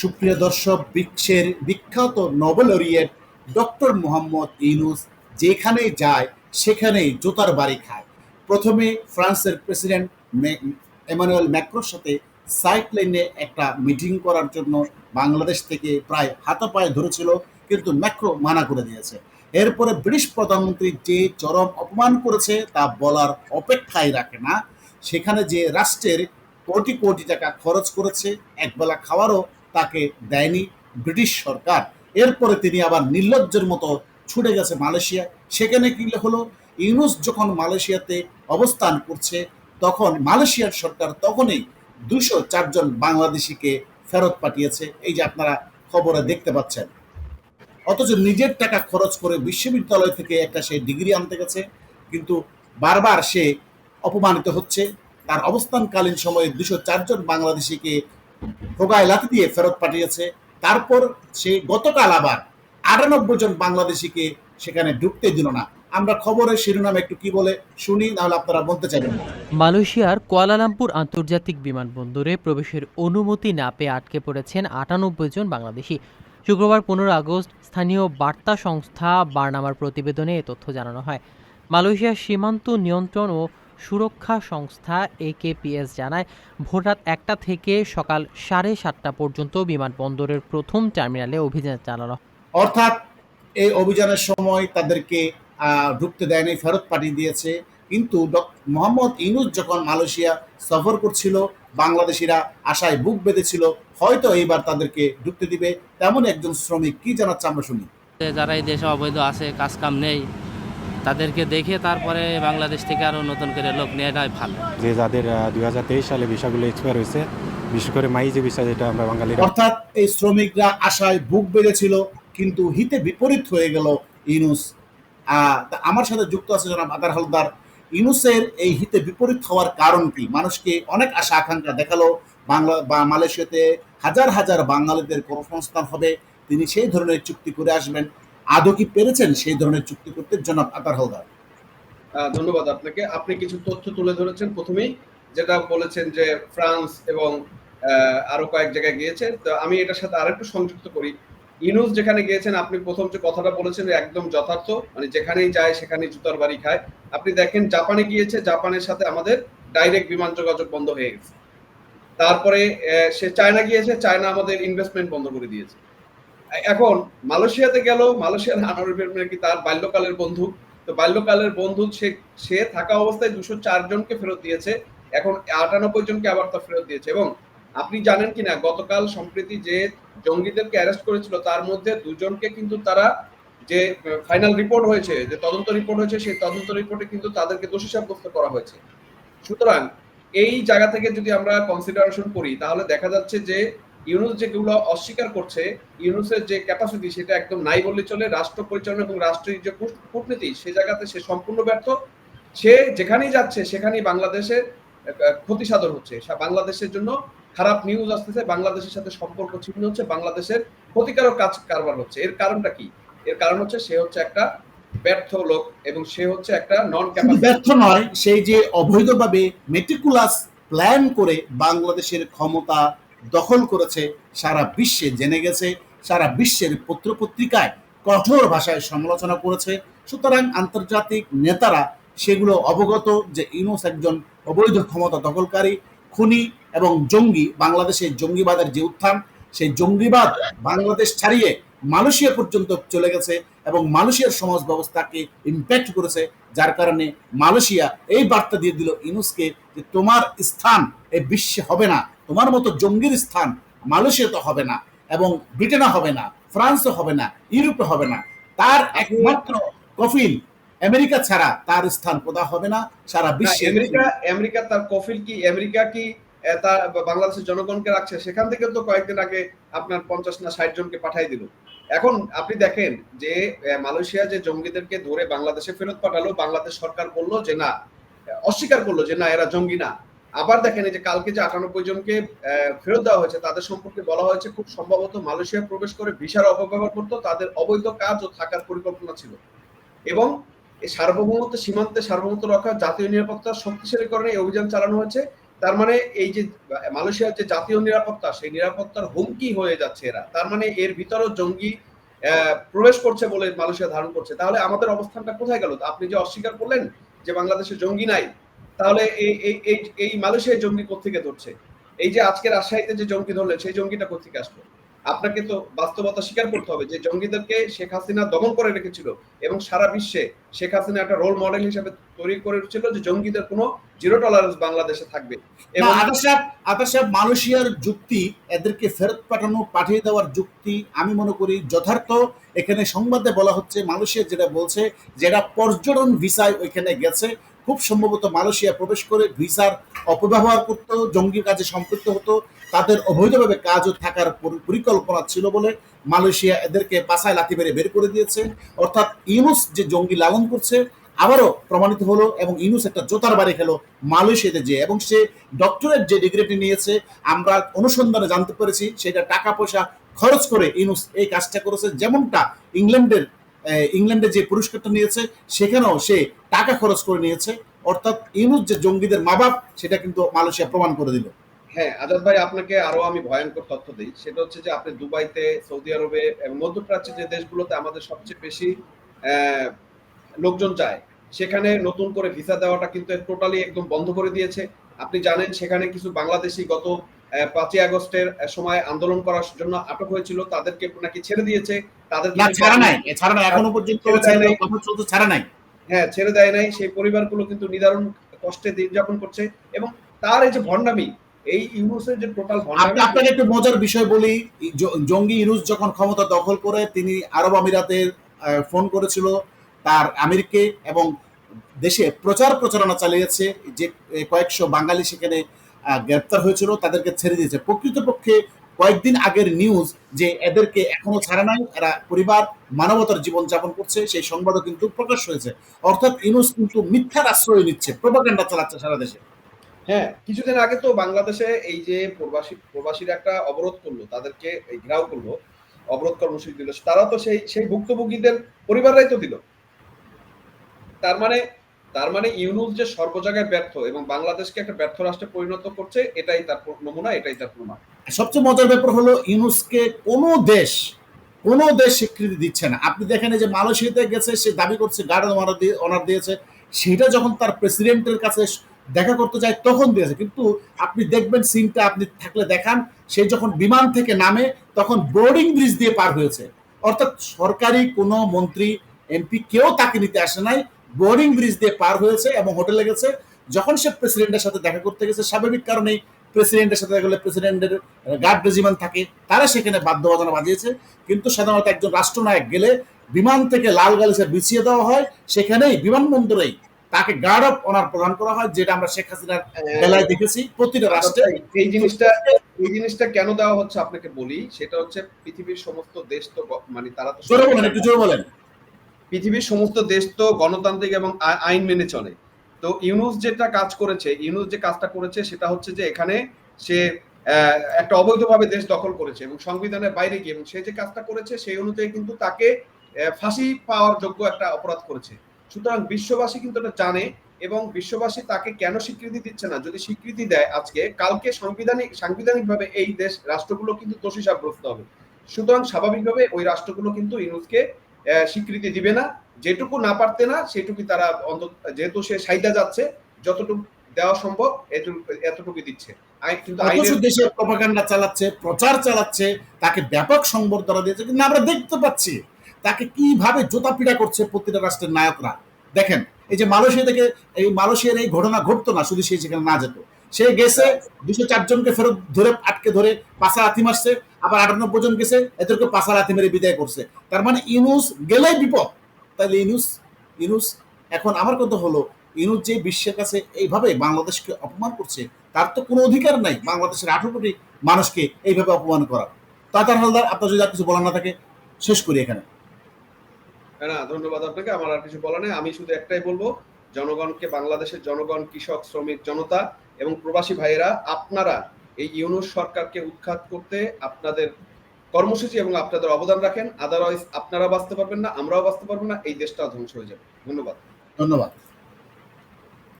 সুপ্রিয় দর্শক, বিশ্বের বিখ্যাত Nobel laureate doctor Muhammad Yunus যেখানে যায়, সেখানেই জোতার বাড়ি খায়। প্রথমে ফ্রান্সের প্রেসিডেন্ট এমানুয়েল ম্যাক্রোর সাথে সাইট লাইনে একটা মিটিং করার জন্য বাংলাদেশ থেকে প্রায় হাতাপায়ে ধরেছিল, কিন্তু ম্যাক্রো মানা করে দিয়েছে। এরপরে ব্রিটিশ প্রধানমন্ত্রী যে চরম অপমান করেছে, তা বলার অপেক্ষায় রাখে না। সেখানে যে রাষ্ট্রের কোটি কোটি টাকা খরচ করেছে, একবেলা খাওয়ারও তাকে দেয়নি ব্রিটিশ সরকার। এরপরে তিনি আবার নির্লজ্জের মতো ছুটে গেছে মালয়েশিয়া সেখানে কি হলো? ইউনুস যখন মালয়েশিয়াতে অবস্থান করছে, তখন মালয়েশিয়ার সরকার তখনই দুশো চারজন বাংলাদেশিকে ফেরত পাঠিয়েছে। এই যে আপনারা খবরে দেখতে পাচ্ছেন। অথচ নিজের টাকা খরচ করে বিশ্ববিদ্যালয় থেকে একটা সে ডিগ্রি আনতে গেছে, কিন্তু বারবার সে অপমানিত হচ্ছে। তার অবস্থানকালীন সময়ে দুশো চারজন বাংলাদেশিকে ভোগায় লাথি দিয়ে ফেরত পাঠিয়েছে। তারপর সে গতকাল আবার আটানব্বই জন বাংলাদেশিকে সেখানে ঢুকতে দিল না। আমরা খবরের শিরোনাম একটু কি বলে শুনি, নাহলে আপনারা বলতে চাইবেন মালয়েশিয়ার কুয়ালালামপুর আন্তর্জাতিক বিমানবন্দরে প্রবেশের অনুমতি না পেয়ে আটকে পড়েছেন আটানব্বই জন বাংলাদেশি। শুক্রবার পনেরো আগস্ট স্থানীয় বার্তা সংস্থা বার্নামার প্রতিবেদনে এ তথ্য জানানো হয়। মালয়েশিয়ার সীমান্ত নিয়ন্ত্রণ ও সুরক্ষা সংস্থা একেপিএস জানায় ভোররাত একটা থেকে সকাল সাড়ে সাতটা পর্যন্ত বিমানবন্দরের প্রথম টার্মিনালে অভিযান চালানো অর্থাৎ এই অভিযানের সময় তাদেরকে ঢুকতে দেয়নি ফেরত পাঠিয়ে দিয়েছে। কিন্তু মোহাম্মদ ইনুস যখন মালয়েশিয়া সফর করছিল বাংলাদেশিরা আশায় বুক বেঁধেছিল হয়তো এইবার তাদেরকে ঢুকতে দিবে। তেমন একজন শ্রমিক কি জানাচ্ছে আমরা শুনি। যারা এই দেশে অবৈধ আছে কাজ কাম নেই তাদেরকে দেখে তারপরে বাংলাদেশ থেকে আরও নতুন করে লোক নেওয়াটাই ভালো। যে যাদের দুই হাজার তেইশ সালে ভিসাগুলো এক্সপায়ার হয়েছে বিশেষ করে মাই যে ভিসা যেটা আমরা বাঙালি অর্থাৎ এই শ্রমিকরা আশায় বুক বেঁধেছিল কিন্তু হিতে বিপরীত হয়ে গেল ইনুস তা আমার সাথে যুক্ত আছে জনাব আদার হালদার। ইনুসের এই হিতে বিপরীত হওয়ার কারণ কি? মানুষকে অনেক আশা আকাঙ্ক্ষা দেখাল। বাংলা বা মালয়েশিয়াতে হাজার হাজার বাঙালিদের কর্মসংস্থান হবে। তিনি সেই ধরনের চুক্তি করে আসবেন। আদৌ কি পেরেছেন সেই ধরনের চুক্তি করতে, জনাব আদার হলদার? ধন্যবাদ আপনাকে। আপনি কিছু তথ্য তুলে ধরেছেন প্রথমেই, যেটা বলেছেন যে ফ্রান্স এবং আরও কয়েক জায়গায় গিয়েছে। তো আমি এটার সাথে আরেকটু সংযুক্ত করি। ইনুস যেখানে গিয়েছেন, আপনি প্রথম যে কথাটা বলেছেন একদম যথার্থ মানে যেখানেই যায় সেখানেই জুতার বাড়ি খায়। আপনি দেখেন, জাপানে গিয়েছে, জাপানের সাথে আমাদের ডাইরেক্ট বিমান যোগাযোগ বন্ধ হয়ে গেছে। তারপরে সে চায়না গিয়েছে, চায়না আমাদের ইনভেস্টমেন্ট বন্ধ করে দিয়েছে। এখন মালয়েশিয়াতে গেল, মালয়েশিয়ার আনারবের কি তার বাল্যকালের বন্ধু? তো বাল্যকালের বন্ধু সে সে থাকা অবস্থায় দুশো জনকে ফেরত দিয়েছে, এখন আটানব্বই জনকে আবার তা ফেরত দিয়েছে। এবং আপনি জানেন কিনা গতকাল সম্প্রতি যে জঙ্গিদেরকে অ্যারেস্ট করেছিল, তার মধ্যে দুজনকে কিন্তু তারা যে ফাইনাল রিপোর্ট হয়েছে, যে তদন্ত রিপোর্ট হয়েছে, সেই তদন্ত রিপোর্টে কিন্তু তাদেরকে দোষী সাব্যস্ত করা হয়েছে। সুতরাং এই জায়গা থেকে যদি আমরা কনসিডারেশন করি, তাহলে দেখা যাচ্ছে যে ইউনুস যেগুলো অস্বীকার করছে ইউনুসের যে ক্যাপাসিটি সেটা একদম নাই বললে চলে। রাষ্ট্র পরিচালনা এবং রাষ্ট্রের যে কূটনীতি সে জায়গাতে সে সম্পূর্ণ ব্যর্থ। সে যেখানেই যাচ্ছে সেখানেই বাংলাদেশের আহ, ক্ষতি সাধন হচ্ছে। বাংলাদেশের জন্য খারাপ নিউজ আসতেছে বাংলাদেশের সাথে সম্পর্ক ছিন্ন হচ্ছে বাংলাদেশের ক্ষতিকারক কাজ কারবার হচ্ছে। এর কারণটা কি? এর কারণ হচ্ছে সে হচ্ছে একটা ব্যর্থ লোক এবং সে হচ্ছে একটা নন ব্যর্থ নয় সেই যে অবৈধভাবে মেটিকুলাস প্ল্যান করে বাংলাদেশের ক্ষমতা দখল করেছে, সারা বিশ্বে জেনে গেছে, সারা বিশ্বের পত্রপত্রিকায় কঠোর ভাষায় সমালোচনা করেছে। সুতরাং আন্তর্জাতিক নেতারা সেগুলো অবগত যে ইউনুস একজন অবৈধ ক্ষমতা দখলকারী, খুনি এবং জঙ্গি বাংলাদেশের জঙ্গিবাদের যে উত্থান, সেই জঙ্গিবাদ বাংলাদেশ ছাড়িয়ে মালয়েশিয়া পর্যন্ত চলে গেছে এবং মালয়েশিয়ার সমাজ ব্যবস্থাকে ইম্প্যাক্ট করেছে। যার কারণে মালয়েশিয়া এই বার্তা দিয়ে দিল ইনুসকে যে তোমার স্থান এই বিশ্বে হবে না। তোমার মতো জঙ্গির স্থান মালয়েশিয়াতে হবে না এবং ব্রিটেনে হবে না ফ্রান্সে হবে না ইউরোপে হবে না। তার একমাত্র কফিল আমেরিকা ছাড়া তার স্থান কোথাও হবে না সারা বিশ্বে। আমেরিকা আমেরিকা তার কফিল কি আমেরিকা কি তার বাংলাদেশের জনগণকে রাখছে? সেখান থেকে তো কয়েকদিন আগে আপনার পঞ্চাশ না ষাট জনকে পাঠাই দিল। এখন আপনি দেখেন যে মালয়েশিয়া যে জঙ্গিদেরকে ধরে বাংলাদেশে ফেরত পাঠালো বাংলাদেশ সরকার বলল যে না অস্বীকার করল যে না এরা জঙ্গি না। আবার দেখেন যে কালকে যে আটানব্বই জনকে ফেরত দেওয়া হয়েছে, তাদের সম্পর্কে বলা হয়েছে খুব সম্ভবত মালয়েশিয়া প্রবেশ করে ভিসার অপব্যবহার করতো, তাদের অবৈধ কাজ ও থাকার পরিকল্পনা ছিল। এবং সার্বভৌমত্ব, সীমান্তে সার্বভৌমত্ব রক্ষা, জাতীয় নিরাপত্তা শক্তিশালীকরণে এই অভিযান চালানো হয়েছে। তার মানে এই যে মালয়েশিয়ার যে জাতীয় নিরাপত্তা, সেই নিরাপত্তার হুমকি হয়ে যাচ্ছে এরা। তার মানে এর ভিতরেও জঙ্গি প্রবেশ করছে বলে মালয়েশিয়া ধারণ করছে। তাহলে আমাদের অবস্থানটা কোথায় গেল? আপনি যে অস্বীকার করলেন যে বাংলাদেশে জঙ্গি নাই তাহলে এই এই এই মালয়েশিয়ায় জঙ্গি কোথেকে ধরছে? এই যে আজকে রাজশাহীতে যে জঙ্গি ধরলেন সেই জঙ্গিটা কোথেকে আসলো? আপনাকে তো বাস্তবতা স্বীকার করতে হবে যে জঙ্গিদেরকে শেখ হাসিনা দমন করে রেখেছিল এবং সারা বিশ্বে শেখ হাসিনা একটা রোল মডেল হিসেবে তৈরি করেছিল যে জঙ্গিদের কোনো জিরো টলারেন্স বাংলাদেশে থাকবে। এবং মালয়েশিয়ার যুক্তি এদেরকে ফেরত পাঠানো পাঠিয়ে দেওয়ার যুক্তি আমি মনে করি যথার্থ। এখানে সংবাদে বলা হচ্ছে মালয়েশিয়া যেটা বলছে যেটা পর্যটন ভিসায় ওইখানে গেছে। খুব সম্ভবত মালয়েশিয়া প্রবেশ করে ভিসার অপব্যবহার করতো জঙ্গি কাজে সম্পৃক্ত হতো, তাদের অবৈধভাবে কাজও থাকার পরিকল্পনা ছিল বলে মালয়েশিয়া এদেরকে পাশায় লাথি মেরে বের করে দিয়েছে। অর্থাৎ ইউনুস যে জঙ্গি লালন করছে, আবারও প্রমাণিত হলো এবং ইউনুস একটা জোতার বাড়ি খেলো মালয়েশিয়াতে যে এবং সে ডক্টরেট যে ডিগ্রিটি নিয়েছে, আমরা অনুসন্ধানে জানতে পেরেছি সেটা টাকা পয়সা খরচ করে ইউনুস এই কাজটা করেছে। যেমনটা ইংল্যান্ডের ইংল্যান্ডে যে পুরস্কারটা নিয়েছে, সেখানেও সে টাকা খরচ করে নিয়েছে। অর্থাৎ ইউনুস যে জঙ্গিদের মা বাপ সেটা কিন্তু মালয়েশিয়া প্রমাণ করে দিল। হ্যাঁ আজাদ ভাই, আপনাকে আরও আমি ভয়ঙ্কর তথ্য দিই। সেটা হচ্ছে যে আপনি দুবাইতে, সৌদি আরবে এবং মধ্যপ্রাচ্যের যে দেশগুলোতে আমাদের সবচেয়ে বেশি লোকজন যায়, সেখানে নতুন করে ভিসা দেওয়াটা কিন্তু টোটালি একদম বন্ধ করে দিয়েছে। আপনি জানেন, সেখানে কিছু বাংলাদেশি গত পাঁচই আগস্টের সময় আন্দোলন করার জন্য আটক হয়েছিল। তাদেরকে নাকি ছেড়ে দিয়েছে। তাদের না ছাড়া নাই। এ ছাড়া নাই। এখনও পর্যন্ত ছেড়ে দেয় নাই। কথা চলছে ছাড়া নাই। হ্যাঁ ছেড়ে দেয় নাই। সেই পরিবারগুলো কিন্তু নিদারুণ কষ্টে দিন যাপন করছে এবং তার এই যে ভণ্ডামি এই ইউনুসের যে টোটাল একটু মজার বিষয় বলি। জঙ্গি ইউনুস যখন ক্ষমতা দখল করে তিনি আরব আমিরাতের ফোন করেছিল তার আমিরকে এবং দেশে প্রচার প্রচারণা চালিয়েছে যে কয়েকশো বাঙালি সেখানে গ্রেপ্তার হয়েছিল তাদেরকে ছেড়ে দিয়েছে। প্রকৃতপক্ষে কয়েকদিন আগের নিউজ যে এদেরকে এখনও ছাড়া নাই, এরা পরিবার মানবতার জীবন যাপন করছে, সেই সংবাদও কিন্তু প্রকাশ হয়েছে। অর্থাৎ ইউনুস কিন্তু মিথ্যার আশ্রয় নিচ্ছে প্রোপাগান্ডা চালাচ্ছে সারা দেশে। হ্যাঁ কিছুদিন আগে তো বাংলাদেশে এই যে প্রবাসী, প্রবাসীরা একটা অবরোধ করল, তাদেরকে এই ঘেরাও করল, অবরোধ কর্মসূচি দিল তারা তো সেই সেই ভুক্তভোগীদের পরিবাররাই তো দিল। তার মানে তার মানে ইউনুস যে সর্ব জায়গায় ব্যর্থ এবং বাংলাদেশকে একটা ব্যর্থ রাষ্ট্রে পরিণত করছে, এটাই তার নমুনা, এটাই তার প্রমাণ। সবচেয়ে মজার ব্যাপার হলো ইউনুসকে কোনো দেশ কোনো দেশ স্বীকৃতি দিচ্ছে না। আপনি দেখেন যে মালয়েশিয়াতে গেছে, সে দাবি করছে গার্ড অনার দিয়ে অনার দিয়েছে। সেটা যখন তার প্রেসিডেন্টের কাছে দেখা করতে যায়, তখন দিয়েছে। কিন্তু আপনি দেখবেন সিনটা, আপনি থাকলে দেখান, সে যখন বিমান থেকে নামে, তখন বোর্ডিং ব্রিজ দিয়ে পার হয়েছে। অর্থাৎ সরকারি কোনো মন্ত্রী, এমপি কেউ তাকে নিতে আসে নাই। বোর্ডিং ব্রিজ দিয়ে পার হয়েছে এবং হোটেলে গেছে। যখন সে প্রেসিডেন্টের সাথে দেখা করতে গেছে স্বাভাবিক কারণেই প্রেসিডেন্টের সাথে দেখা গেলে প্রেসিডেন্টের গার্ড রেজিমেন্ট থাকে তারা সেখানে বাদ্য বাজানো বাজিয়েছে কিন্তু সাধারণত একজন রাষ্ট্রনায়ক গেলে বিমান থেকে লাল গালিচা বিছিয়ে দেওয়া হয়। সেখানেই বিমানবন্দরেই তাকে গার্ড অফ অনার প্রদান করা হয় যেটা আমরা শেখ হাসিনার বেলায় দেখেছি প্রতিটা রাষ্ট্রে। এই জিনিসটা এই জিনিসটা কেন দেওয়া হচ্ছে আপনাকে বলি? সেটা হচ্ছে পৃথিবীর সমস্ত দেশ তো মানে তারা তো জোরে বলেন একটু জোরে বলেন। পৃথিবীর সমস্ত দেশ তো গণতান্ত্রিক এবং আইন মেনে চলে। তো ইউনুস যেটা কাজ করেছে, ইউনুস যে কাজটা করেছে সেটা হচ্ছে যে এখানে সে একটা অবৈধভাবে দেশ দখল করেছে এবং সংবিধানের বাইরে গিয়ে এবং সে যে কাজটা করেছে সেই অনুযায়ী কিন্তু তাকে ফাঁসি পাওয়ার যোগ্য একটা অপরাধ করেছে। সুতরাং বিশ্ববাসী কিন্তু এটা জানে এবং বিশ্ববাসী তাকে কেন স্বীকৃতি দিচ্ছে না? যদি স্বীকৃতি দেয় আজকে, কালকে সাংবিধানিক, সাংবিধানিকভাবে এই দেশ, রাষ্ট্রগুলো কিন্তু দোষী সাব্যস্ত হবে। সুতরাং স্বাভাবিকভাবে ওই রাষ্ট্রগুলো কিন্তু ইউনুসকে স্বীকৃতি দিবে না। যেটুকু না পারতে না সেটুকু তারা অন্তত যেহেতু সে সাইদা যাচ্ছে যতটুকু দেওয়া সম্ভব এতটুকু দিচ্ছে। কিন্তু দেশে প্রপাগান্ডা চালাচ্ছে প্রচার চালাচ্ছে তাকে ব্যাপক সংবর্ধনা দিয়েছে। কিন্তু আমরা দেখতে পাচ্ছি তাকে কীভাবে জোতা পিড়া করছে প্রতিটা রাষ্ট্রের নায়করা। দেখেন এই যে মালয়েশিয়া থেকে এই মালয়েশিয়ার এই ঘটনা ঘটতো না শুধু সে সেখানে না যেত। সে গেছে দুশো চারজনকে ফেরত ধরে আটকে ধরে পাশা লাথি মারছে। আবার আটানব্বই জন গেছে, এদেরকে পাশা লাথি মেরে বিদায় করছে। তার মানে ইনুস গেলেই বিপদ। তাহলে ইনুস ইনুস এখন আমার কথা হলো ইনুস যে বিশ্বের কাছে এইভাবে বাংলাদেশকে অপমান করছে, তার তো কোনো অধিকার নাই বাংলাদেশের আঠারো কোটি মানুষকে এইভাবে অপমান করার। তাতার হালদার, আপনার যদি আর কিছু বলার না থাকে, শেষ করি এখানে। না ধন্যবাদ আপনাকে, আমার আর কিছু বলা নেই। আমি শুধু একটাই বলব, জনগণকে, বাংলাদেশের জনগণ, কৃষক, শ্রমিক, জনতা এবং প্রবাসী ভাইয়েরা, আপনারা এই ইউনুস সরকারকে উৎখাত করতে আপনাদের কর্মসূচি এবং আপনাদের অবদান রাখেন। আদারওয়াইজ আপনারা বাঁচতে পারবেন না, আমরাও বাঁচতে পারব না, এই দেশটা ধ্বংস হয়ে যাবে। ধন্যবাদ। ধন্যবাদ।